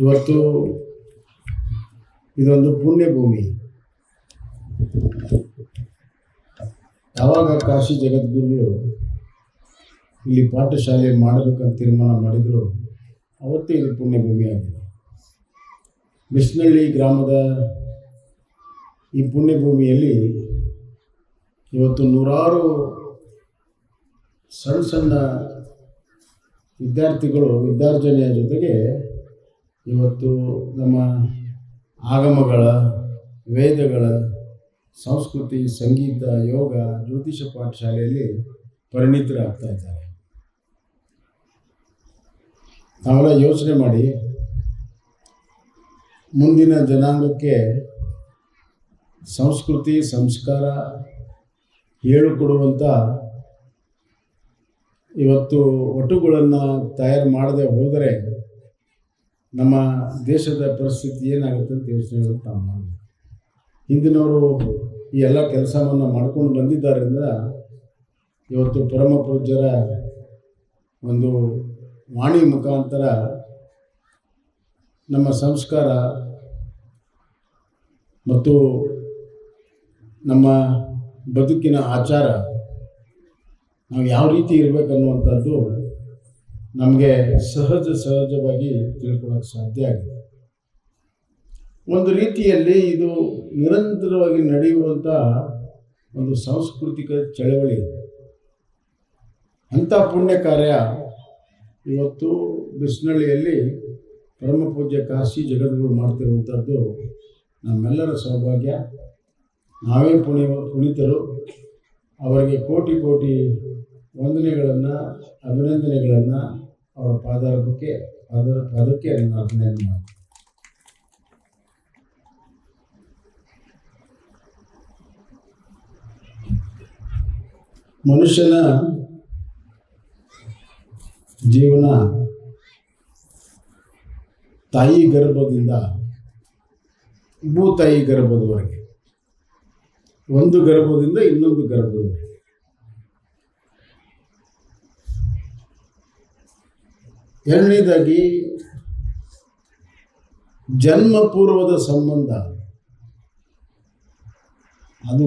ಇವತ್ತು ಇದೊಂದು ಪುಣ್ಯ ಭೂಮಿ ಯಾವಾಗ ಕಾಶಿ ಜಗದ್ಗುರುಗಳು ಇಲ್ಲಿ ಪಾಠಶಾಲೆ ಮಾಡಬೇಕಂತ ತೀರ್ಮಾನ ಮಾಡಿದರು, ಅವತ್ತೇ ಇದು ಪುಣ್ಯ ಭೂಮಿ ಆಗಿದೆ. ಬಿಸ್ನಳ್ಳಿ ಗ್ರಾಮದ ಈ ಪುಣ್ಯ ಭೂಮಿಯಲ್ಲಿ ಇವತ್ತು ನೂರಾರು ಸಣ್ಣ ಸಣ್ಣ ವಿದ್ಯಾರ್ಥಿಗಳು, ವಿದ್ಯಾರ್ಜನೆಯ ಜೊತೆಗೆ ಇವತ್ತು ನಮ್ಮ ಆಗಮಗಳ, ವೇದಗಳ, ಸಂಸ್ಕೃತಿ, ಸಂಗೀತ, ಯೋಗ, ಜ್ಯೋತಿಷ ಪಾಠಶಾಲೆಯಲ್ಲಿ ಪರಿಣಿತರಾಗ್ತಾ ಇದ್ದಾರೆ. ನಾವೆಲ್ಲ ಯೋಚನೆ ಮಾಡಿ ಮುಂದಿನ ಜನಾಂಗಕ್ಕೆ ಸಂಸ್ಕೃತಿ, ಸಂಸ್ಕಾರ ಹೇಳಿಕೊಡುವಂಥ ಇವತ್ತು ಒಟ್ಟುಗಳನ್ನು ತಯಾರು ಮಾಡದೆ ಹೋದರೆ ನಮ್ಮ ದೇಶದ ಪರಿಸ್ಥಿತಿ ಏನಾಗುತ್ತೆ ಅಂತ ಯೋಚನೆ ನಾವು ಮಾಡಿ ಹಿಂದಿನವರು ಈ ಎಲ್ಲ ಕೆಲಸವನ್ನು ಮಾಡ್ಕೊಂಡು ಬಂದಿದ್ದರಿಂದ ಇವತ್ತು ಪರಮ ಪೂಜ್ಯರ ಒಂದು ವಾಣಿ ಮುಖಾಂತರ ನಮ್ಮ ಸಂಸ್ಕಾರ ಮತ್ತು ನಮ್ಮ ಬದುಕಿನ ಆಚಾರ ನಾವು ಯಾವ ರೀತಿ ಇರಬೇಕನ್ನುವಂಥದ್ದು ನಮಗೆ ಸಹಜ ಸಹಜವಾಗಿ ತಿಳ್ಕೊಳ್ಳೋಕೆ ಸಾಧ್ಯ ಆಗಿದೆ. ಒಂದು ರೀತಿಯಲ್ಲಿ ಇದು ನಿರಂತರವಾಗಿ ನಡೆಯುವಂಥ ಒಂದು ಸಾಂಸ್ಕೃತಿಕ ಚಳವಳಿ ಅಂಥ ಪುಣ್ಯ ಕಾರ್ಯ ಇವತ್ತು ಬಿಸ್ನಳ್ಳಿಯಲ್ಲಿ ಪರಮ ಪೂಜ್ಯ ಕಾಶಿ ಜಗದ್ಗುರು ಮಾಡ್ತಿರುವಂಥದ್ದು ನಮ್ಮೆಲ್ಲರ ಸೌಭಾಗ್ಯ. ನಾವೇ ಪುಣ್ಯ ಪುನೀತರು. ಅವರಿಗೆ ಕೋಟಿ ಕೋಟಿ ವಂದನೆಗಳನ್ನು, ಅಭಿನಂದನೆಗಳನ್ನು ಅವರ ಪಾದಾರ್ಭಕ್ಕೆ ಅದರ ಪಾದಕ್ಕೆ ನನ್ನ ಅರ್ಪಣೆಯನ್ನು ಮಾಡ್ತೀನಿ ಮನುಷ್ಯನ ಜೀವನ ತಾಯಿ ಗರ್ಭದಿಂದ ಭೂತಾಯಿ ಗರ್ಭದವರೆಗೆ, ಒಂದು ಗರ್ಭದಿಂದ ಇನ್ನೊಂದು ಗರ್ಭದವರೆಗೆ. ಎರಡನೇದಾಗಿ ಜನ್ಮ ಪೂರ್ವದ ಸಂಬಂಧ. ಅದು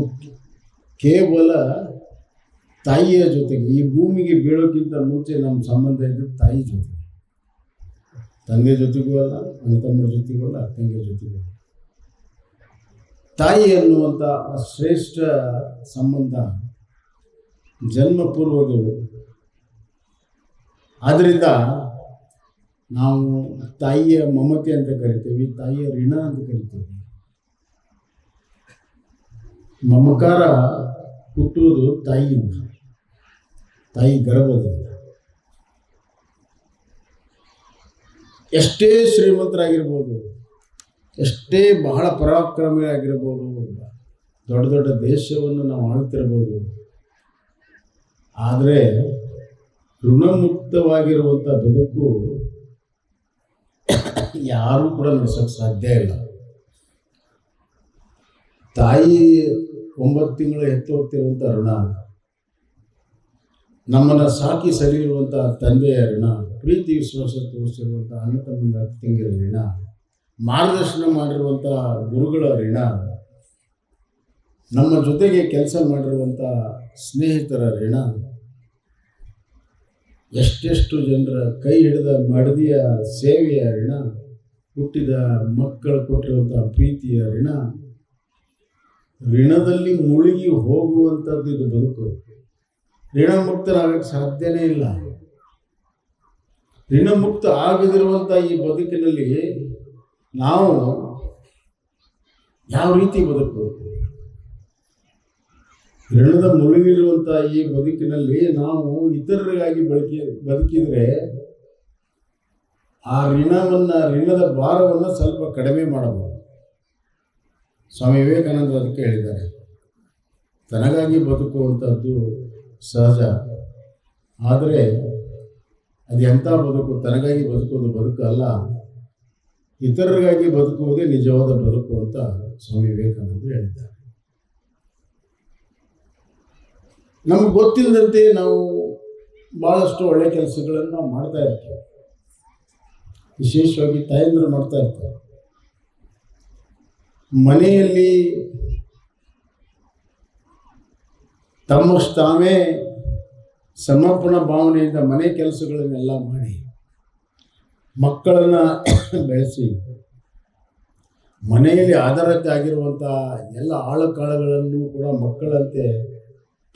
ಕೇವಲ ತಾಯಿಯ ಜೊತೆಗೆ, ಈ ಭೂಮಿಗೆ ಬೀಳೋಕ್ಕಿಂತ ಮುಂಚೆ ನಮ್ಮ ಸಂಬಂಧ ಇದ್ದು ತಾಯಿ ಜೊತೆಗೆ ತಂದೆ ಜೊತೆಗೂ ಅಲ್ಲ, ಅಣ್ಣ ತಮ್ಮ ಜೊತೆಗೂ ಅಲ್ಲ ತಂಗಿ ಜೊತೆಗೂ ಅಲ್ಲ. ತಾಯಿ ಅನ್ನುವಂಥ ಆ ಶ್ರೇಷ್ಠ ಸಂಬಂಧ ಜನ್ಮಪೂರ್ವಗಳು ಆದ್ದರಿಂದ ನಾವು ತಾಯಿಯ ಮಮತೆ ಅಂತ ಕರಿತೀವಿ, ತಾಯಿಯ ಋಣ ಅಂತ ಕರಿತೀವಿ. ಮಮಕಾರ ಹುಟ್ಟುವುದು ತಾಯಿಯಿಂದ, ತಾಯಿ ಗರ್ಭದಿಂದ. ಎಷ್ಟೇ ಶ್ರೀಮಂತರಾಗಿರ್ಬೋದು, ಎಷ್ಟೇ ಬಹಳ ಪರಾಕ್ರಮಿಯಾಗಿರ್ಬೋದು, ದೊಡ್ಡ ದೊಡ್ಡ ದೇಶವನ್ನು ನಾವು ಆಳ್ತಿರ್ಬೋದು, ಆದರೆ ಋಣಮುಕ್ತವಾಗಿರುವಂಥ ಬದುಕು ಯಾರೂ ಕೂಡ ನಡೆಸೋಕ್ಕೆ ಸಾಧ್ಯ ಇಲ್ಲ. ತಾಯಿ ಒಂಬತ್ತು ತಿಂಗಳು ಎತ್ತು ಋಣ, ನಮ್ಮನ್ನು ಸಾಕಿ ಸರಿಯಿರುವಂಥ ತಂದೆಯ ಋಣ, ಪ್ರೀತಿ ವಿಶ್ವಾಸ ತೋರಿಸಿರುವಂಥ ಅಣ್ಣ ತಮ್ಮನ ತಿಂಗಳ ಋಣ, ಮಾರ್ಗದರ್ಶನ ಮಾಡಿರುವಂಥ ಗುರುಗಳ ಋಣ, ನಮ್ಮ ಜೊತೆಗೆ ಕೆಲಸ ಮಾಡಿರುವಂಥ ಸ್ನೇಹಿತರ ಋಣ. ಎಷ್ಟೆಷ್ಟು ಜನರ ಕೈ ಹಿಡಿದ ಮಡದಿಯ ಸೇವೆಯ ಋಣ. ಹುಟ್ಟಿದ ಮಕ್ಕಳು ಕೊಟ್ಟಿರುವಂಥ ಪ್ರೀತಿಯ ಋಣ, ಋಣದಲ್ಲಿ ಮುಳುಗಿ ಹೋಗುವಂಥದ್ದು ಇದು ಬದುಕು. ಋಣಮುಕ್ತರಾಗಕ್ಕೆ ಸಾಧ್ಯನೇ ಇಲ್ಲ. ಋಣಮುಕ್ತ ಆಗದಿರುವಂಥ ಈ ಬದುಕಿನಲ್ಲಿ ನಾವು ಯಾವ ರೀತಿ ಬದುಕಬೇಕು? ಋಣದ ಮುಳುಗಿರುವಂಥ ಈ ಬದುಕಿನಲ್ಲಿ ನಾವು ಇತರರಿಗಾಗಿ ಬಳಕೆ ಬದುಕಿದರೆ ಆ ಋಣವನ್ನು, ಋಣದ ಭಾರವನ್ನು ಸ್ವಲ್ಪ ಕಡಿಮೆ ಮಾಡಬಹುದು. ಸ್ವಾಮಿ ವಿವೇಕಾನಂದ ಅದಕ್ಕೆ ಹೇಳಿದ್ದಾರೆ. ತನಗಾಗಿ ಬದುಕುವಂಥದ್ದು ಸಹಜ. ಆದರೆ ಅದು ಎಂಥ ಬದುಕು? ತನಗಾಗಿ ಬದುಕೋದು ಬದುಕು ಅಲ್ಲ. ಇತರರಿಗಾಗಿ ಬದುಕುವುದೇ ನಿಜವಾದ ಬದುಕು ಅಂತ ಸ್ವಾಮಿ ವಿವೇಕಾನಂದರು ಹೇಳಿದ್ದಾರೆ. ನಮಗೆ ಗೊತ್ತಿಲ್ಲದಂತೆ ನಾವು ಭಾಳಷ್ಟು ಒಳ್ಳೆ ಕೆಲಸಗಳನ್ನು ಮಾಡ್ತಾ ಇರ್ತೀವಿ. ವಿಶೇಷವಾಗಿ ತಾಯಂದ್ರು ಮಾಡ್ತಾ ಇರ್ತಾರೆ. ಮನೆಯಲ್ಲಿ ತಮ್ಮಷ್ಟು ತಾವೇ ಸಮರ್ಪಣ ಭಾವನೆಯಿಂದ ಮನೆ ಕೆಲಸಗಳನ್ನೆಲ್ಲ ಮಾಡಿ ಮಕ್ಕಳನ್ನು ಬೆಳೆಸಿ ಮನೆಯಲ್ಲಿ ಆಧಾರತೆ ಆಗಿರುವಂಥ ಎಲ್ಲ ಆಳುಕಾಳುಗಳನ್ನು ಕೂಡ ಮಕ್ಕಳಂತೆ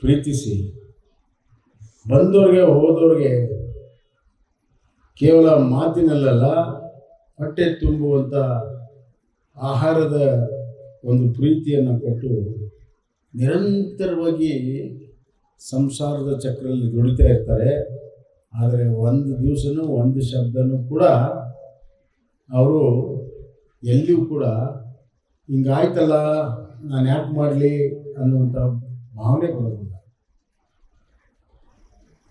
ಪ್ರೀತಿಸಿ ಬಂದವ್ರಿಗೆ ಹೋದವ್ರಿಗೆ ಕೇವಲ ಮಾತಿನಲ್ಲಲ್ಲ, ಹೊಟ್ಟೆ ತುಂಬುವಂಥ ಆಹಾರದ ಒಂದು ಪ್ರೀತಿಯನ್ನು ಕೊಟ್ಟು ನಿರಂತರವಾಗಿ ಸಂಸಾರದ ಚಕ್ರದಲ್ಲಿ ದುಡಿತಾ ಇರ್ತಾರೆ. ಆದರೆ ಒಂದು ದಿವಸನೂ, ಒಂದು ಶಬ್ದನೂ ಕೂಡ ಅವರು ಎಲ್ಲಿಯೂ ಕೂಡ ಹಿಂಗಾಯ್ತಲ್ಲ ನಾನು ಯಾಕೆ ಮಾಡಲಿ ಅನ್ನುವಂಥ ಭಾವನೆ ಬರೋದಿಲ್ಲ.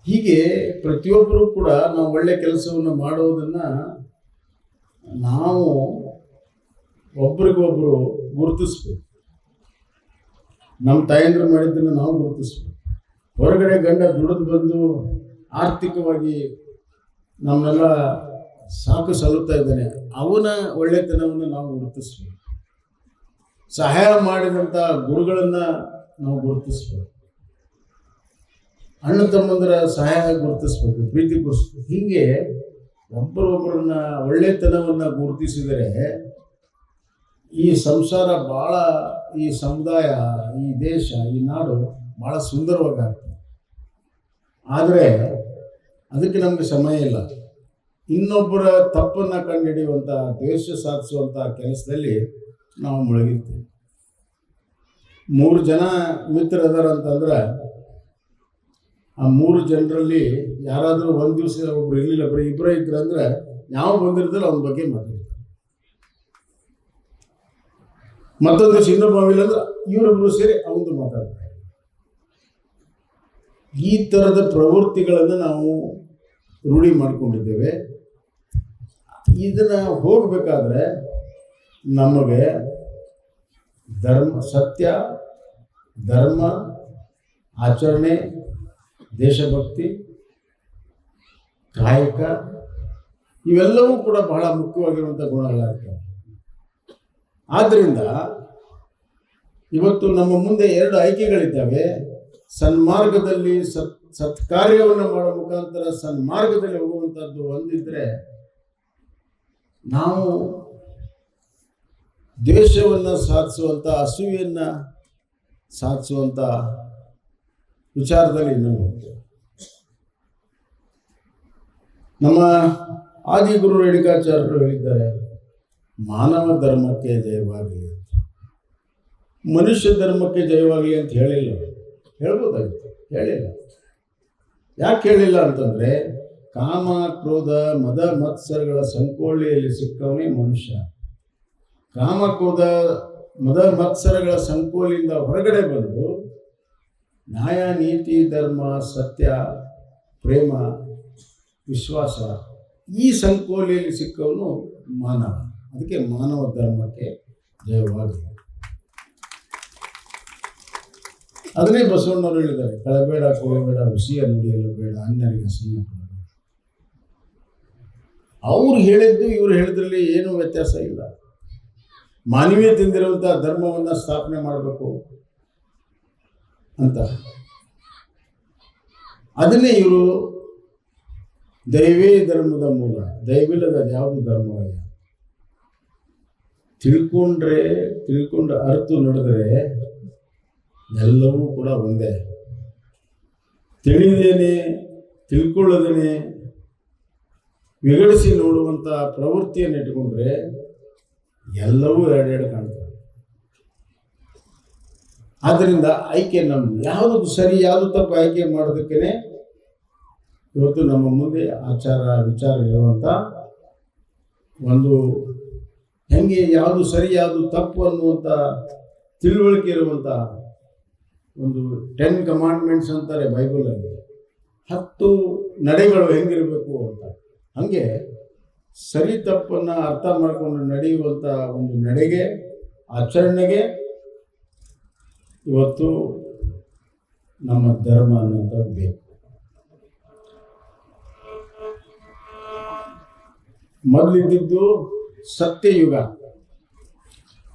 ಹೀಗೆ ಪ್ರತಿಯೊಬ್ಬರೂ ಕೂಡ ನಾವು ಒಳ್ಳೆ ಕೆಲಸವನ್ನು ಮಾಡೋದನ್ನು ನಾವು ಒಬ್ರಿಗೊಬ್ರು ಗುರುತಿಸ್ಬೇಕು. ನಮ್ಮ ತಾಯಂದ್ರು ಮಾಡಿದ್ದನ್ನು ನಾವು ಗುರುತಿಸ್ಬೇಕು. ಹೊರಗಡೆ ಗಂಡ ದುಡಿದು ಬಂದು ಆರ್ಥಿಕವಾಗಿ ನಮ್ಮನ್ನೆಲ್ಲ ಸಾಕು ಸಲ್ಲುತ್ತಾ ಇದ್ದಾನೆ, ಅವನ ಒಳ್ಳೆತನವನ್ನು ನಾವು ಗುರುತಿಸ್ಬೇಕು. ಸಹಾಯ ಮಾಡಿದಂಥ ಗುರುಗಳನ್ನು ನಾವು ಗುರುತಿಸ್ಬೇಕು. ಅಣ್ಣ ತಮ್ಮಂದರ ಸಹಾಯ ಗುರುತಿಸ್ಬೇಕು, ಪ್ರೀತಿ ಗುರುತಿಸ್ಬೇಕು. ಹೀಗೆ ಒಬ್ಬರೊಬ್ಬರನ್ನ ಒಳ್ಳೆತನವನ್ನು ಗುರುತಿಸಿದರೆ ಈ ಸಂಸಾರ ಭಾಳ ಈ ಸಮುದಾಯ, ಈ ದೇಶ, ಈ ನಾಡು ಭಾಳ ಸುಂದರವಾಗಿ ಆದರೆ ಅದಕ್ಕೆ ನಮಗೆ ಸಮಯ ಇಲ್ಲ. ಇನ್ನೊಬ್ಬರ ತಪ್ಪನ್ನು ಕಂಡುಹಿಡಿಯುವಂಥ ದ್ವೇಷ ಸಾಧಿಸುವಂಥ ಕೆಲಸದಲ್ಲಿ ನಾವು ಮುಳುಗಿರ್ತೀವಿ. ಮೂರು ಜನ ಮಿತ್ರ ಅಂತಂದ್ರೆ ಆ ಮೂರು ಜನರಲ್ಲಿ ಯಾರಾದರೂ ಒಂದು ದಿವಸ ಒಬ್ರು ಇರಲಿಲ್ಲ, ಬರೀ ಇಬ್ಬರೇ ಇದ್ರು ಅಂದರೆ ಯಾವ ಬಂದಿರ್ತಾರೆ ಅವನ ಬಗ್ಗೆ ಮಾತಾಡ್ತಾರೆ. ಮತ್ತೊಂದು ದಿವಸ ಇನ್ನೊಬ್ಬ ಇಲ್ಲ ಅಂದ್ರೆ ಇವರೊಬ್ಬರು ಸೇರಿ ಅವನು ಮಾತಾಡ್ತಾರೆ. ಈ ಥರದ ಪ್ರವೃತ್ತಿಗಳನ್ನು ನಾವು ರೂಢಿ ಮಾಡಿಕೊಂಡಿದ್ದೇವೆ. ಇದನ್ನು ಹೋಗಬೇಕಾದ್ರೆ ನಮಗೆ ಧರ್ಮ, ಸತ್ಯ, ಧರ್ಮ, ಆಚರಣೆ ದೇಶಭಕ್ತಿ, ಕಾಯಕ, ಇವೆಲ್ಲವೂ ಕೂಡ ಬಹಳ ಮುಖ್ಯವಾಗಿರುವಂಥ ಗುಣಗಳಾಗ್ತವೆ. ಆದ್ದರಿಂದ ಇವತ್ತು ನಮ್ಮ ಮುಂದೆ ಎರಡು ಆಯ್ಕೆಗಳಿದ್ದಾವೆ. ಸನ್ಮಾರ್ಗದಲ್ಲಿ ಸತ್, ಸತ್ಕಾರ್ಯವನ್ನು ಮಾಡೋ ಮುಖಾಂತರ ಸನ್ಮಾರ್ಗದಲ್ಲಿ ಹೋಗುವಂಥದ್ದು ಒಂದಿದ್ರೆ ನಾವು ದ್ವೇಷವನ್ನು ಸಾಧಿಸುವಂಥ ಹಸುವೆಯನ್ನು ಸಾಧಿಸುವಂಥ ವಿಚಾರದಲ್ಲಿ ನಾವು ನಮ್ಮ ಆದಿಗುರು ರೇಣುಕಾಚಾರ್ಯರು ಹೇಳಿದ್ದಾರೆ, ಮಾನವ ಧರ್ಮಕ್ಕೆ ಜಯವಾಗಲಿ. ಮನುಷ್ಯ ಧರ್ಮಕ್ಕೆ ಜಯವಾಗಲಿ ಅಂತ ಹೇಳಿಲ್ಲ. ಹೇಳ್ಬೋದಾಗಿತ್ತು, ಹೇಳಿಲ್ಲ. ಯಾಕೆ ಹೇಳಿಲ್ಲ ಅಂತಂದರೆ, ಕಾಮ, ಕ್ರೋಧ, ಮದ, ಮತ್ಸರಗಳ ಸಂಕೋಳಿಯಲ್ಲಿ ಸಿಕ್ಕವನೇ ಮನುಷ್ಯ. ಕಾಮ, ಕ್ರೋಧ, ಮದ, ಮತ್ಸರಗಳ ಸಂಕೋಳಿಯಿಂದ ಹೊರಗಡೆ ಬಂದು ನ್ಯಾಯ, ನೀತಿ, ಧರ್ಮ, ಸತ್ಯ, ಪ್ರೇಮ, ವಿಶ್ವಾಸ ಈ ಸಂಕೋಲೆಯಲ್ಲಿ ಸಿಕ್ಕವನು ಮಾನವ. ಅದಕ್ಕೆ ಮಾನವ ಧರ್ಮಕ್ಕೆ ಜಯವಾಗಲಿ. ಅದನ್ನೇ ಬಸವಣ್ಣವರು ಹೇಳಿದ್ದಾರೆ ಕಳಬೇಡ ಕೊಳಬೇಡ ಹುಸಿಯ ನುಡಿಯಲು ಬೇಡ, ಅನ್ಯರಿಗೆ ಅಸಹ್ಯ ಕೊಡಬೇಡ ಅವ್ರು ಹೇಳಿದ್ದು, ಇವ್ರು ಹೇಳಿದ್ರಲ್ಲಿ ಏನೂ ವ್ಯತ್ಯಾಸ ಇಲ್ಲ. ಮಾನವೀಯತೆಯಿಂದಿರುವಂಥ ಧರ್ಮವನ್ನು ಸ್ಥಾಪನೆ ಮಾಡಬೇಕು. ಅಂತ. ಅದನ್ನೇ ಇವರು ದೈವೇ ಧರ್ಮದ ಮೂಲ. ದೈವಿಲ್ಲದ ಯಾವುದು ಧರ್ಮವಲ್ಲ ತಿಳ್ಕೊಂಡ್ರೆ, ತಿಳ್ಕೊಂಡ ಅರ್ಥ ನೋಡಿದ್ರೆ ಎಲ್ಲವೂ ಕೂಡ ಒಂದೇ. ತಿಳಿದೇನೆ, ತಿಳ್ಕೊಳ್ಳದೇನೆ, ವಿಗಡಿಸಿ ನೋಡುವಂಥ ಪ್ರವೃತ್ತಿಯನ್ನು ಇಟ್ಕೊಂಡ್ರೆ ಎಲ್ಲವೂ ಎರಡೆರಡು ಕಾಣ್ತವೆ ಆದ್ದರಿಂದ ಆಯ್ಕೆ ನಮ್ಮ ಯಾವುದು ಸರಿ, ಯಾವುದು ತಪ್ಪು ಆಯ್ಕೆ ಮಾಡೋದಕ್ಕೇ ಇವತ್ತು ನಮ್ಮ ಮುಂದೆ ಆಚಾರ, ವಿಚಾರ ಇರುವಂಥ ಒಂದು ಹೆಂಗೆ ಯಾವುದು ಸರಿ, ಯಾವುದು ತಪ್ಪು ಅನ್ನುವಂಥ ತಿಳುವಳಿಕೆ ಇರುವಂಥ ಒಂದು ಟೆನ್ ಕಮಾಂಡ್ಮೆಂಟ್ಸ್ ಅಂತಾರೆ ಬೈಬಲಲ್ಲಿ ಹತ್ತು ನಡೆಗಳು ಹೆಂಗಿರಬೇಕು ಅಂತ. ಹಾಗೆ ಸರಿ ತಪ್ಪನ್ನು ಅರ್ಥ ಮಾಡಿಕೊಂಡು ನಡೆಯುವಂಥ ಒಂದು ನಡೆಗೆ, ಆಚರಣೆಗೆ ಇವತ್ತು ನಮ್ಮ ಧರ್ಮ ಅನ್ನೋಂಥದ್ದು ಬೇಕು. ಮೊದಲಿದ್ದಿದ್ದು ಸತ್ಯಯುಗ.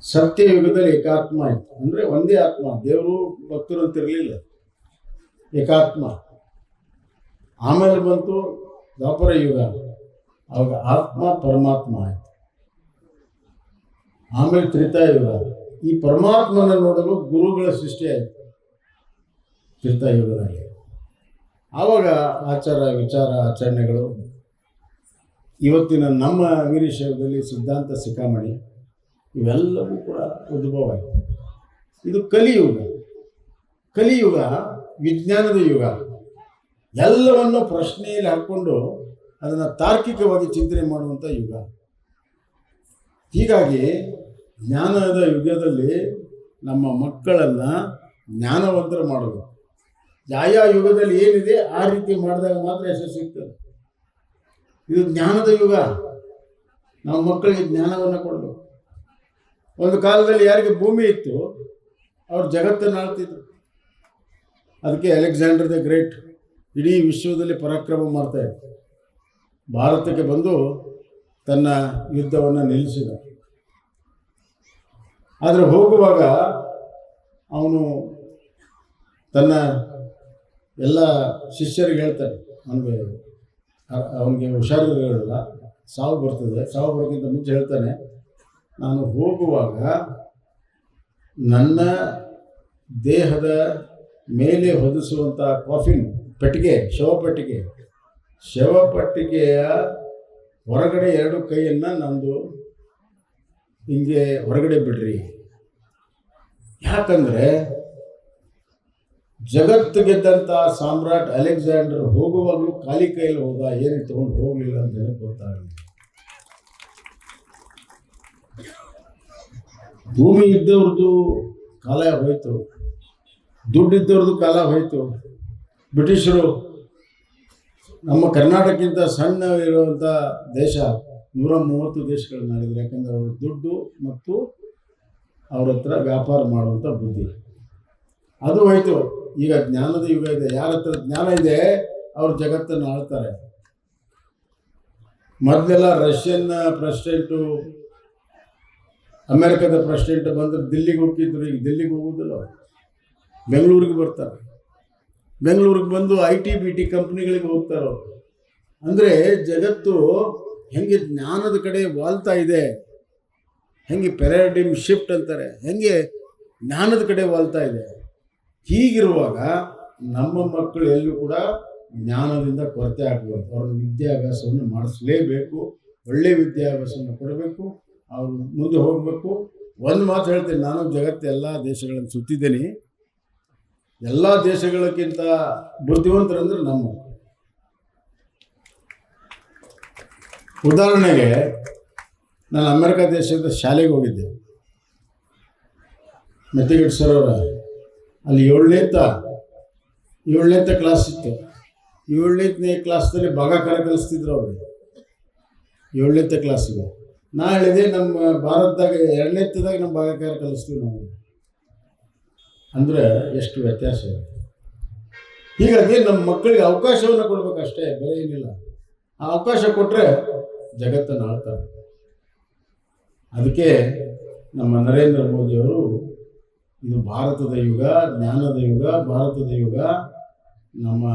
ಸತ್ಯಯುಗದಲ್ಲಿ ಏಕಾತ್ಮ ಇತ್ತು. ಅಂದರೆ ಒಂದೇ ಆತ್ಮ. ದೇವರು ಭಕ್ತರು ಅಂತ ಇರಲಿಲ್ಲ. ಏಕಾತ್ಮ. ಆಮೇಲೆ ಬಂತು ದ್ವಾಪರ ಯುಗ. ಅವಾಗ ಆತ್ಮ ಪರಮಾತ್ಮ ಆಯಿತು. ಆಮೇಲೆ ತ್ರೇತಾಯುಗ. ಈ ಪರಮಾತ್ಮನ ನೋಡಲು ಗುರುಗಳ ಸೃಷ್ಟಿ ಆಯಿತು. ತ್ರೇತಾಯುಗದಲ್ಲಿ ಆವಾಗ ಆಚಾರ, ವಿಚಾರ, ಆಚರಣೆಗಳು. ಇವತ್ತಿನ ನಮ್ಮ ವೀರಶೈವದಲ್ಲಿ ಸಿದ್ಧಾಂತ ಸಿಕ್ಕಾಮಣಿ, ಇವೆಲ್ಲವೂ ಕೂಡ ಉದ್ಭವ ಆಯಿತು ಇದು ಕಲಿಯುಗ. ಕಲಿಯುಗ, ವಿಜ್ಞಾನದ ಯುಗ. ಎಲ್ಲವನ್ನು ಪ್ರಶ್ನೆಯಲ್ಲಿ ಹಾಕ್ಕೊಂಡು ಅದನ್ನು ತಾರ್ಕಿಕವಾಗಿ ಚಿಂತನೆ ಮಾಡುವಂಥ ಯುಗ. ಹೀಗಾಗಿ ಜ್ಞಾನದ ಯುಗದಲ್ಲಿ ನಮ್ಮ ಮಕ್ಕಳನ್ನು ಜ್ಞಾನವಂತರ ಮಾಡಬೇಕು ಯಾವ ಯುಗದಲ್ಲಿ ಏನಿದೆ, ಆ ರೀತಿ ಮಾಡಿದಾಗ ಮಾತ್ರ ಯಶಸ್ಸು ಸಿಗ್ತದೆ. ಇದು ಜ್ಞಾನದ ಯುಗ. ನಾವು ಮಕ್ಕಳಿಗೆ ಜ್ಞಾನವನ್ನು ಕೊಡಬೇಕು. ಒಂದು ಕಾಲದಲ್ಲಿ ಯಾರಿಗೆ ಭೂಮಿ ಇತ್ತು, ಅವ್ರು ಜಗತ್ತನ್ನು ಆಳ್ತಿದ್ರು. ಅದಕ್ಕೆ ಅಲೆಕ್ಸಾಂಡರ್ ದ ಗ್ರೇಟ್ ಇಡೀ ವಿಶ್ವದಲ್ಲಿ ಪರಾಕ್ರಮ ಮಾಡ್ತಾ ಇತ್ತು ಭಾರತಕ್ಕೆ ಬಂದು ತನ್ನ ಯುದ್ಧವನ್ನು ನಿಲ್ಲಿಸಿದ ಆದರೆ ಹೋಗುವಾಗ ಅವನು ತನ್ನ ಎಲ್ಲ ಶಿಷ್ಯರಿಗೆ ಹೇಳ್ತಾನೆ ಅವನಿಗೆ ಅವನಿಗೆ ಹುಷಾರಿರಲಿಲ್ಲ ಸಾವು ಬರ್ತದೆ. ಸಾವು ಬರೋಕ್ಕಿಂತ ಮುಂಚೆ ಹೇಳ್ತಾನೆ, ನಾನು ಹೋಗುವಾಗ ನನ್ನ ದೇಹದ ಮೇಲೆ ಹೊದಿಸುವಂಥ ಕಾಫಿನ್ ಪೆಟ್ಟಿಗೆ ಶವಪೆಟ್ಟಿಗೆ ಶವಪೆಟ್ಟಿಗೆಯ ಹೊರಗಡೆ ಎರಡು ಕೈಯನ್ನು ನಂದು ಹಿಂಗೆ ಹೊರಗಡೆ ಬಿಡ್ರಿ. ಯಾಕಂದರೆ ಜಗತ್ತು ಗೆದ್ದಂಥ ಸಾಮ್ರಾಟ್ ಅಲೆಕ್ಸಾಂಡರ್ ಹೋಗುವಾಗಲೂ ಖಾಲಿ ಕೈಯಲ್ಲಿ ಹೋದ, ಏನು ತಗೊಂಡು ಹೋಗಲಿಲ್ಲ ಅಂತ ಹೇಳಿ ಗೊತ್ತಾಗಲಿಲ್ಲ ಭೂಮಿ ಇದ್ದವ್ರದ್ದು ಕಾಲ ಹೋಯ್ತು. ದುಡ್ಡಿದ್ದವ್ರದ್ದು ಕಾಲ ಹೋಯ್ತು. ಬ್ರಿಟಿಷರು ನಮ್ಮ ಕರ್ನಾಟಕಕ್ಕಿಂತ ಸಣ್ಣ ಇರುವಂಥ ದೇಶ. ನೂರ ಮೂವತ್ತು ದೇಶಗಳನ್ನ ಆಳಿದ್ರು. ಯಾಕಂದರೆ ಅವರ ದುಡ್ಡು ಮತ್ತು ಅವ್ರ ಹತ್ರ ವ್ಯಾಪಾರ ಮಾಡುವಂಥ ಬುದ್ಧಿ. ಅದು ಹೋಯಿತು. ಈಗ ಜ್ಞಾನದ ಯುಗ ಇದೆ. ಯಾರ ಹತ್ರ ಜ್ಞಾನ ಇದೆ, ಅವ್ರು ಜಗತ್ತನ್ನು ಆಳ್ತಾರೆ. ಮೊದಲೆಲ್ಲ ರಷ್ಯನ್ ಪ್ರೆಸಿಡೆಂಟು, ಅಮೇರಿಕದ ಪ್ರೆಸಿಡೆಂಟ್ ಬಂದ್ರೆ ದಿಲ್ಲಿಗೆ ಹೋಗ್ತಿದ್ರು. ಈಗ ದಿಲ್ಲಿಗೆ ಹೋಗೋದಿಲ್ಲ. ಬೆಂಗಳೂರಿಗೆ ಬರ್ತಾರೆ. ಬೆಂಗಳೂರಿಗೆ ಬಂದು ಐ ಟಿ ಬಿ ಟಿ ಕಂಪ್ನಿಗಳಿಗೆ ಹೋಗ್ತಾರೆ ಅವರು. ಅಂದರೆ ಜಗತ್ತು ಹೆಂಗೆ ಜ್ಞಾನದ ಕಡೆ ವಾಲ್ತಾ ಇದೆ, ಹೆಂಗೆ ಪೆರಾಡಿಮ್ ಶಿಫ್ಟ್ ಅಂತಾರೆ, ಹೆಂಗೆ ಜ್ಞಾನದ ಕಡೆ ವಾಲ್ತಾ ಇದೆ. ಹೀಗಿರುವಾಗ ನಮ್ಮ ಮಕ್ಕಳು ಎಲ್ಲೂ ಕೂಡ ಜ್ಞಾನದಿಂದ ಕೊರತೆ ಆಗಬಾರ್ದು. ಅವ್ರ ವಿದ್ಯಾಭ್ಯಾಸವನ್ನು ಮಾಡಿಸಲೇಬೇಕು ಒಳ್ಳೆಯ ವಿದ್ಯಾಭ್ಯಾಸವನ್ನು ಕೊಡಬೇಕು, ಅವರು ಮುಂದೆ ಹೋಗಬೇಕು. ಒಂದು ಮಾತು ಹೇಳ್ತೀನಿ, ನಾನು ಜಗತ್ತು ಎಲ್ಲ ದೇಶಗಳನ್ನು ಸುತ್ತಿದ್ದೀನಿ. ಎಲ್ಲ ದೇಶಗಳಕ್ಕಿಂತ ಬುದ್ಧಿವಂತರಂದ್ರೆ ನಮ್ಮ ಉದಾಹರಣೆಗೆ, ನಾನು ಅಮೆರಿಕ ದೇಶದ ಶಾಲೆಗೆ ಹೋಗಿದ್ದೆ. ಮೆತ್ತಿಗಡ್ ಅವರ, ಅಲ್ಲಿ ಏಳನೇತ ಏಳನೇತ ಕ್ಲಾಸ್ ಇತ್ತು. ಏಳನೇತನೇ ಕ್ಲಾಸ್ದಲ್ಲಿ ಭಾಗಾಕಾರ ಕಲಿಸ್ತಿದ್ರು ಅವ್ರಿಗೆ ಏಳನೇತ ಕ್ಲಾಸಿಗೆ ನಾ ಹೇಳಿದೆ, ನಮ್ಮ ಭಾರತದಾಗ ಎರಡನೇತದಾಗ ನಮ್ಮ ಭಾಗಾಕಾರ ಕಲಿಸ್ತೀವಿ ನಾವು. ಅಂದರೆ ಎಷ್ಟು ವ್ಯತ್ಯಾಸ. ಇದೆ ಹೀಗಾಗಿ ನಮ್ಮ ಮಕ್ಕಳಿಗೆ ಅವಕಾಶವನ್ನು ಕೊಡಬೇಕಷ್ಟೇ, ಬೇರೆ ಏನಿಲ್ಲ. ಆ ಅವಕಾಶ ಕೊಟ್ಟರೆ ಜಗತ್ತನ್ನು ಆಳ್ತಾರೆ ಅದಕ್ಕೆ ನಮ್ಮ ನರೇಂದ್ರ ಮೋದಿಯವರು ಇದು ಭಾರತದ ಯುಗ, ಜ್ಞಾನದ ಯುಗ, ಭಾರತದ ಯುಗ, ನಮ್ಮ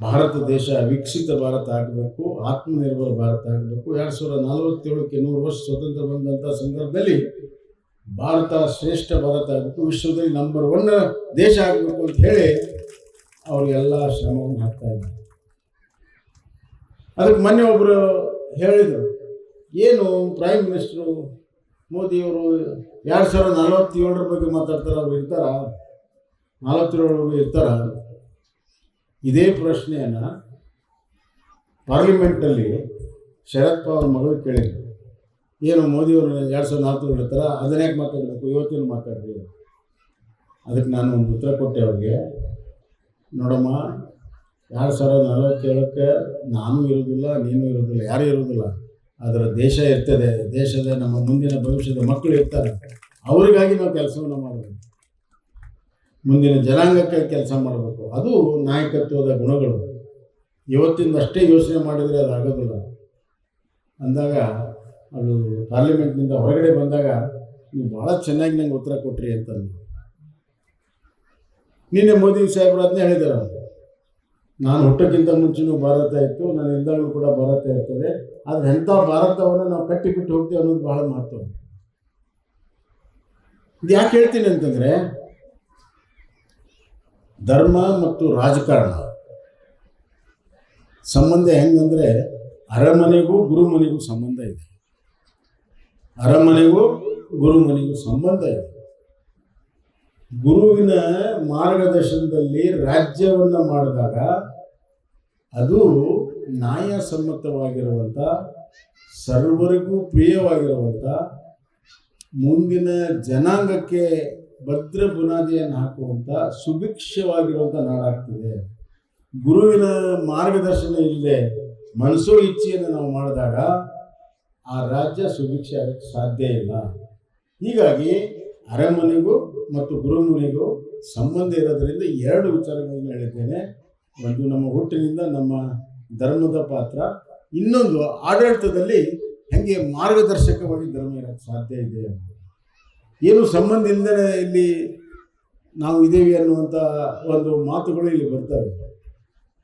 ಭಾರತ ದೇಶ ವಿಕಸಿತ ಭಾರತ ಆಗಬೇಕು, ಆತ್ಮನಿರ್ಭರ ಭಾರತ ಆಗಬೇಕು. ಎರಡು ಸಾವಿರದ ನಲವತ್ತೇಳಕ್ಕೆ ನೂರು ವರ್ಷ ಸ್ವತಂತ್ರ ಬಂದಂಥ ಸಂದರ್ಭದಲ್ಲಿ ಭಾರತ ಶ್ರೇಷ್ಠ ಭಾರತ ಆಗಬೇಕು, ವಿಶ್ವದಲ್ಲಿ ನಂಬರ್ ಒನ್ ದೇಶ ಆಗಬೇಕು ಅಂತ ಹೇಳಿ ಅವರಿಗೆಲ್ಲ ಶ್ರಮವನ್ನು ಹಾಕ್ತಾ ಇದ್ದಾರೆ. ಅದಕ್ಕೆ ಮೊನ್ನೆ ಒಬ್ಬರು ಹೇಳಿದರು. ಏನು ಪ್ರೈಮ್ ಮಿನಿಸ್ಟ್ರು ಮೋದಿಯವರು ಎರಡು ಸಾವಿರದ ನಲವತ್ತೇಳರ ಬಗ್ಗೆ ಮಾತಾಡ್ತಾರೆ ಅವ್ರು ಇರ್ತಾರ? ನಲವತ್ತೇಳರವರೆಗೂ ಇರ್ತಾರ? ಇದೇ ಪ್ರಶ್ನೆಯನ್ನು ಪಾರ್ಲಿಮೆಂಟಲ್ಲಿ ಶರದ್ ಪವಾರ್ ಮಗಳು ಕೇಳಿದ್ರು. ಏನು ಮೋದಿಯವರು ಎರಡು ಸಾವಿರದ ನಾಲ್ಕು ಇರ್ತಾರ ಅದನ್ನೇ ಮಾತಾಡಬೇಕು? ಇವತ್ತೇನು ಮಾತಾಡ್ರಿ ಅದಕ್ಕೆ ನಾನು ಒಂದು ಉತ್ತರ ಕೊಟ್ಟೆ ಅವ್ರಿಗೆ. ನೋಡಮ್ಮ ಎರಡು ಸಾವಿರದ ನಲವತ್ತೇಳಕ್ಕೆ ನಾನು ಇರೋದಿಲ್ಲ, ನೀನು ಇರೋದಿಲ್ಲ, ಯಾರೂ ಇರೋದಿಲ್ಲ. ಅದರ ದೇಶ ಇರ್ತದೆ, ದೇಶದ ನಮ್ಮ ಮುಂದಿನ ಭವಿಷ್ಯದ ಮಕ್ಕಳು ಇರ್ತಾರೆ. ಅವರಿಗಾಗಿ ನಾವು ಕೆಲಸವನ್ನು ಮಾಡಬೇಕು. ಮುಂದಿನ ಜನಾಂಗಕ್ಕೆ ಕೆಲಸ ಮಾಡಬೇಕು. ಅದು ನಾಯಕತ್ವದ ಗುಣಗಳು. ಇವತ್ತಿಂದ ಅಷ್ಟೇ ಯೋಚನೆ ಮಾಡಿದರೆ ಅದು ಆಗೋದಿಲ್ಲ. ಅಂದಾಗ ಅದು ಪಾರ್ಲಿಮೆಂಟ್ನಿಂದ ಹೊರಗಡೆ ಬಂದಾಗ ನೀವು ಭಾಳ ಚೆನ್ನಾಗಿ ನಂಗೆ ಉತ್ತರ ಕೊಟ್ರಿ ಅಂತ ಅಂದ್ರು. ನಿನ್ನೆ ಮೋದಿ ಸಾಹೇಬ್ರು ಅದನ್ನೇ ಹೇಳಿದ್ದಾರೆ. ನಾನು ಹುಟ್ಟಕ್ಕಿಂತ ಮುಂಚೆನೂ ಭಾರತ ಇತ್ತು ನಾನು ಇಲ್ದಾಗಲೂ ಕೂಡ ಭಾರತ ಇರ್ತದೆ. ಆದರೆ ಎಂಥ ಭಾರತವನ್ನು ನಾವು ಕಟ್ಟಿಬಿಟ್ಟು ಹೋಗ್ತೀವಿ ಅನ್ನೋದು ಬಹಳ ಮಹತ್ವ. ಇದು ಯಾಕೆ ಹೇಳ್ತೀನಿ ಅಂತಂದರೆ, ಧರ್ಮ ಮತ್ತು ರಾಜಕಾರಣ, ಸಂಬಂಧ ಹೆಂಗಂದರೆ ಅರಮನೆಗೂ ಗುರುಮನೆಗೂ ಸಂಬಂಧ ಇದೆ. ಅರಮನೆಗೂ ಗುರುಮನೆಗೂ ಸಂಬಂಧ ಇದೆ. ಗುರುವಿನ ಮಾರ್ಗದರ್ಶನದಲ್ಲಿ ರಾಜ್ಯವನ್ನು ಮಾಡಿದಾಗ ಅದು ನ್ಯಾಯಸಮ್ಮತವಾಗಿರುವಂಥ ಸರ್ವರಿಗೂ ಪ್ರಿಯವಾಗಿರುವಂಥ ಮುಂದಿನ ಜನಾಂಗಕ್ಕೆ ಭದ್ರ ಬುನಾದಿಯನ್ನು ಹಾಕುವಂಥ ಸುಭಿಕ್ಷವಾಗಿರುವಂಥ ನಾಡಾಗ್ತದೆ. ಗುರುವಿನ ಮಾರ್ಗದರ್ಶನ ಇಲ್ಲದೆ ಮನಸ್ಸೋ ಇಚ್ಛೆಯನ್ನು ನಾವು ಮಾಡಿದಾಗ ಆ ರಾಜ್ಯ ಸುಭಿಕ್ಷ ಸಾಧ್ಯ ಇಲ್ಲ. ಹೀಗಾಗಿ ಅರಮನೆಗೂ ಮತ್ತು ಗುರುಮನೆಗೂ ಸಂಬಂಧ ಇರೋದರಿಂದ ಎರಡು ವಿಚಾರಗಳನ್ನು ಹೇಳಿದ್ದೇನೆ. ಒಂದು ನಮ್ಮ ಹುಟ್ಟಿನಿಂದ ನಮ್ಮ ಧರ್ಮದ ಪಾತ್ರ, ಇನ್ನೊಂದು ಆಡಳಿತದಲ್ಲಿ ಹೆಂಗೆ ಮಾರ್ಗದರ್ಶಕವಾಗಿ ಧರ್ಮ ಇರೋಕ್ಕೆ ಸಾಧ್ಯ ಇದೆ. ಏನು ಸಂಬಂಧ ಇಲ್ಲದೆ ಇಲ್ಲಿ ನಾವು ಇದ್ದೀವಿ ಅನ್ನುವಂಥ ಒಂದು ಮಾತುಗಳು ಇಲ್ಲಿ ಬರ್ತವೆ.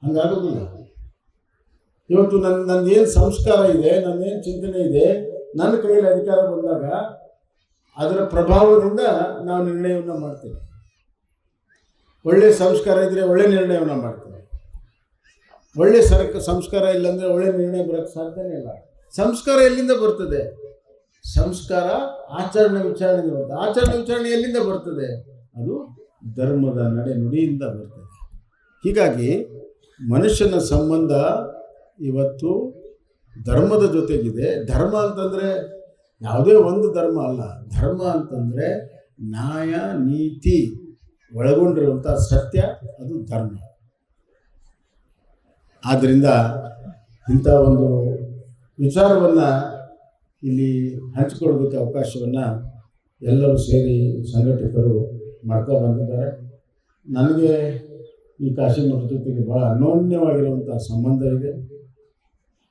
ಹಂಗಾಗೋದಿಲ್ಲ. ಇವತ್ತು ನನ್ನ ನನ್ನ ಏನು ಸಂಸ್ಕಾರ ಇದೆ ನನ್ನ ಏನು ಚಿಂತನೆ ಇದೆ, ನನ್ನ ಕೈಯಲ್ಲಿ ಅಧಿಕಾರ ಬಂದಾಗ ಅದರ ಪ್ರಭಾವದಿಂದ ನಾವು ನಿರ್ಣಯವನ್ನು ಮಾಡ್ತೇವೆ. ಒಳ್ಳೆ ಸಂಸ್ಕಾರ ಇದ್ದರೆ ಒಳ್ಳೆ ನಿರ್ಣಯವನ್ನು ಮಾಡ್ತೇವೆ. ಒಳ್ಳೆ ಸರಕ ಸಂಸ್ಕಾರ ಇಲ್ಲಾಂದರೆ ಒಳ್ಳೆ ನಿರ್ಣಯ ಬರೋಕ್ಕೆ ಸಾಧ್ಯನೇ ಇಲ್ಲ. ಸಂಸ್ಕಾರ ಎಲ್ಲಿಂದ ಬರ್ತದೆ? ಸಂಸ್ಕಾರ ಆಚರಣೆ ವಿಚಾರಣೆಯಿಂದ ಬರ್ತದೆ. ಆಚರಣೆ ವಿಚಾರಣೆ ಎಲ್ಲಿಂದ ಬರ್ತದೆ? ಅದು ಧರ್ಮದ ನಡೆ ನುಡಿಯಿಂದ ಬರ್ತದೆ. ಹೀಗಾಗಿ ಮನುಷ್ಯನ ಸಂಬಂಧ ಇವತ್ತು ಧರ್ಮದ ಜೊತೆಗಿದೆ. ಧರ್ಮ ಅಂತಂದರೆ ಯಾವುದೇ ಒಂದು ಧರ್ಮ ಅಲ್ಲ. ಧರ್ಮ ಅಂತಂದರೆ ನ್ಯಾಯ, ನೀತಿ ಒಳಗೊಂಡಿರುವಂಥ ಸತ್ಯ, ಅದು ಧರ್ಮ. ಆದ್ದರಿಂದ ಇಂಥ ಒಂದು ವಿಚಾರವನ್ನು ಇಲ್ಲಿ ಹಂಚಿಕೊಳ್ಳೋದಕ್ಕೆ ಅವಕಾಶವನ್ನು ಎಲ್ಲರೂ ಸೇರಿ ಸಂಘಟಕರು ಮಾಡ್ತಾ ಬಂದಿದ್ದಾರೆ. ನನಗೆ ಈ ಕಾಶಿ ಮಠದ ಜೊತೆಗೆ ಭಾಳ ಅನ್ಯೋನ್ಯವಾಗಿರುವಂಥ ಸಂಬಂಧ ಇದೆ.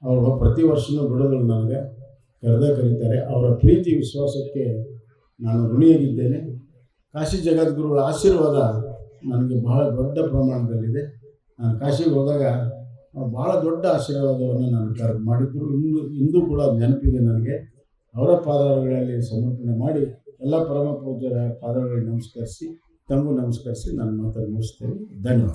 ಅವರು ಪ್ರತಿ ವರ್ಷವೂ ಬಿಡೋದಿಲ್ಲ ನನಗೆ. ಕರೆದೇ ಕರೀತಾರೆ. ಅವರ ಪ್ರೀತಿ ವಿಶ್ವಾಸಕ್ಕೆ ನಾನು ಋಣಿಯಾಗಿದ್ದೇನೆ. ಕಾಶಿ ಜಗದ್ಗುರುಗಳ ಆಶೀರ್ವಾದ ನನಗೆ ಬಹಳ ದೊಡ್ಡ ಪ್ರಮಾಣದಲ್ಲಿದೆ. ನಾನು ಕಾಶಿಗೆ ಹೋದಾಗ ಭಾಳ ದೊಡ್ಡ ಆಶೀರ್ವಾದವನ್ನು ನಾನು ಕರ್ ಮಾಡಿದ್ದರು ಇಂದು ಇಂದು ಕೂಡ ನೆನಪಿದೆ ನನಗೆ. ಅವರ ಪಾದಗಳಲ್ಲಿ ಸಮರ್ಪಣೆ ಮಾಡಿ ಎಲ್ಲ ಪರಮ ಪೂಜ್ಯರ ಪಾದಗಳಿಗೆ ನಮಸ್ಕರಿಸಿ ತಮಗೂ ನಮಸ್ಕರಿಸಿ ನಾನು ಮಾತನ್ನು ಮುಗಿಸ್ತೇನೆ. ಧನ್ಯವಾದ.